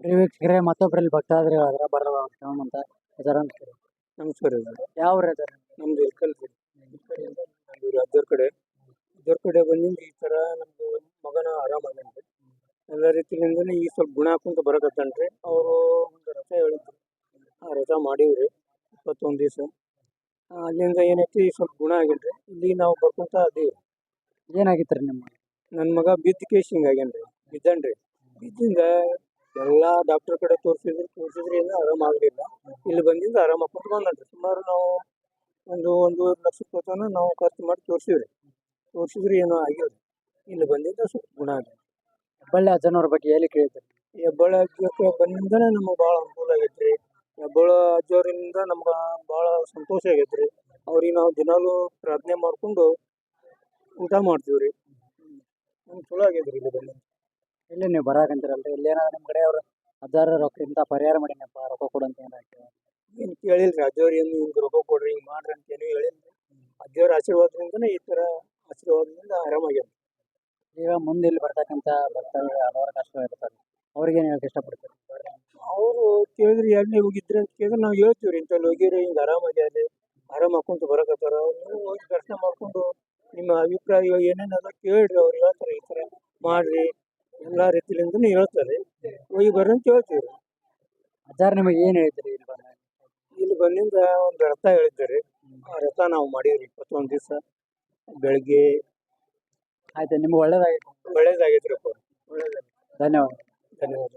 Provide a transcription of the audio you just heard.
ಪ್ರಿಯ ವೀಕ್ಷಕರೇ ಮತ್ತೊಬ್ಬರಲ್ಲಿ ಭಕ್ತಾದ್ರಿ ಅದರ ಬರೋ ಅಂತ ಅದರ ನಮಸ್ಕಾರ ಸರ್ ಯಾವ ಊರು ಅದಾರ ನಮ್ದು ಇಲ್ಕಲ್ ರೀ ಇವ್ರು ಅಜ್ಜೋರ್ ಕಡೆ ಅದರ ಕಡೆ ಬಂದಿಂದ ಈ ಥರ ನಮ್ದು ಮಗನ ಆರಾಮಾಗನ್ರಿ ಎಲ್ಲ ರೀತಿಯಿಂದ ಈ ಸ್ವಲ್ಪ ಗುಣ ಹಾಕೊಂತ ಬರಕತ್ತಾನ್ರಿ ಅವರು ಒಂದು ರಥ ಹೇಳಿದ್ರು ಆ ರಥ ಮಾಡಿವ್ರಿ ಇಪ್ಪತ್ತೊಂದು ದಿವಸ ಅಲ್ಲಿಂದ ಏನೈತಿ ಸ್ವಲ್ಪ ಗುಣ ಆಗಿಲ್ರಿ ಇಲ್ಲಿ ನಾವು ಬರ್ಕೊಂತ ಅದೇ ಏನಾಗಿತ್ತು ರೀ ನಿಮ್ಮ ನನ್ನ ಮಗ ಬಿದ್ದ ಕೇಸ್ ಹಿಂಗಾಗ್ಯಾನ್ರಿ ಬಿದ್ದನ್ರಿ ಬಿದ್ದಿಂದ ಎಲ್ಲ ಡಾಕ್ಟರ್ ಕಡೆ ತೋರಿಸಿದ್ರು ಏನು ಆರಾಮ ಆಗಲಿಲ್ಲ. ಇಲ್ಲಿ ಬಂದಿಂದ ಆರಾಮ ಕುತ್ಕೊಂಡ್ರಿ ಸುಮಾರು ನಾವು ಒಂದು ಒಂದೂವರೆ ಲಕ್ಷ ರೂಪಾಯಿ ನಾವು ಖರ್ಚು ಮಾಡಿ ತೋರಿಸಿವ್ರಿ. ತೋರಿಸಿದ್ರೆ ಏನೋ ಆಗಿಲ್ಲ ಇಲ್ಲಿ ಬಂದಿದ್ದ ಸ್ವಲ್ಪ ಗುಣ ಆಗಿದೆ ಹೆಬ್ಬಳ್ಳಿ ಅಜ್ಜನವ್ರ ಬಗ್ಗೆ ಹೇಳಿ ಕೇಳಿದ್ರಿ? ಹೆಬ್ಬಳ್ಳಿ ಅಜ್ಜಕ್ಕೆ ಬಂದಿಂದನೇ ನಮಗೆ ಭಾಳ ಅನುಕೂಲ ಆಗೈತೆ ರೀ ಹೆಬ್ಬಾಳ ಅಜ್ಜವರಿಂದ ನಮ್ಗೆ ಭಾಳ ಸಂತೋಷ ಆಗೈತೆ ರೀ ಅವ್ರಿಗೆ ನಾವು ದಿನಾಲೂ ಪ್ರಾರ್ಥನೆ ಮಾಡಿಕೊಂಡು ಊಟ ಮಾಡ್ತೀವಿ ರೀ ನಮ್ಗೆ ಚಲೋ ರೀ ಇಲ್ಲಿ ಬಂದು ಇಲ್ಲಿ ನೀವು ಬರಾಕಂತೀರಲ್ರಿ ಇಲ್ಲಿ ಏನಾರ ನಿಮ್ಮ ಕಡೆ ಅವ್ರು ಹಜಾರು ರೊಕ್ಕ ಇಂಥ ಪರಿಹಾರ ಮಾಡೀನಪ್ಪ ರೊಕ್ಕ ಕೊಡು ಅಂತ ಏನಾಯ್ತು ಏನು ಕೇಳಿಲ್ರಿ ಅಜ್ಜವ್ರು ಏನು ಹಿಂಗೆ ರೊಕ್ಕ ಕೊಡ್ರಿ ಹಿಂಗೆ ಮಾಡ್ರಿ ಅಂತ ಏನು ಹೇಳಿಲ್ರಿ. ಅಜ್ಜವ್ರ ಆಶೀರ್ವಾದದಿಂದನೇ ಈ ಥರ ಆಶೀರ್ವಾದದಿಂದ ಆರಾಮಾಗ್ಯಾರ. ಈಗ ಮುಂದೆ ಇಲ್ಲಿ ಬರ್ತಕ್ಕಂಥ ಭಕ್ತರು ಹಲವಾರು ಕಷ್ಟ ಇರ್ತಾರೆ ಅವ್ರಿಗೆ ಏನು ಹೇಳಕ್ಕೆ ಇಷ್ಟಪಡ್ತೀರಿ? ಅವರು ಕೇಳಿದ್ರಿ ಎಲ್ಲಿ ಹೋಗಿದ್ರಿ ಅಂತ ಕೇಳಿದ್ರೆ ನಾವು ಹೇಳ್ತೀವಿ ರೀ ಇಂಥಲ್ಲಿ ಹೋಗಿರಿ ಹಿಂಗೆ ಆರಾಮಾಗ್ಯಾರಿ ಆರಾಮ ಹಾಕೊಂತ ಬರಕತ್ತಾರ. ನೀವು ಹೋಗಿ ದರ್ಶನ ಮಾಡ್ಕೊಂಡು ನಿಮ್ಮ ಅಭಿಪ್ರಾಯ ಏನೇನು ಅದ ಕೇಳ್ರಿ ಅವ್ರು ಹೇಳ್ತಾರೆ ಈ ಥರ ಮಾಡ್ರಿ. ಎಲ್ಲ ರೀತಿಲಿಂದನೂ ಹೇಳ್ತಾರೆ. ಹೋಗಿ ಬರ್ರಿ ಅಂತ ಹೇಳ್ತೀವಿ. ರೀ ಹಜಾರ್ ನಿಮಗೆ ಏನು ಹೇಳ್ತೀರಿ ಇಲ್ಲಿ ಬಂದ ಇಲ್ಲಿ ಬಂದಿಂದ ಒಂದು ರಥ ಹೇಳಿದ್ದಾರೆ. ಆ ರಥ ನಾವು ಮಾಡಿದ್ರಿ ಇಪ್ಪತ್ತೊಂದು ದಿವಸ ಬೆಳಿಗ್ಗೆ. ಆಯ್ತು ನಿಮ್ಗೆ ಒಳ್ಳೇದಾಗೈತೆ ಧನ್ಯವಾದ. ಧನ್ಯವಾದ.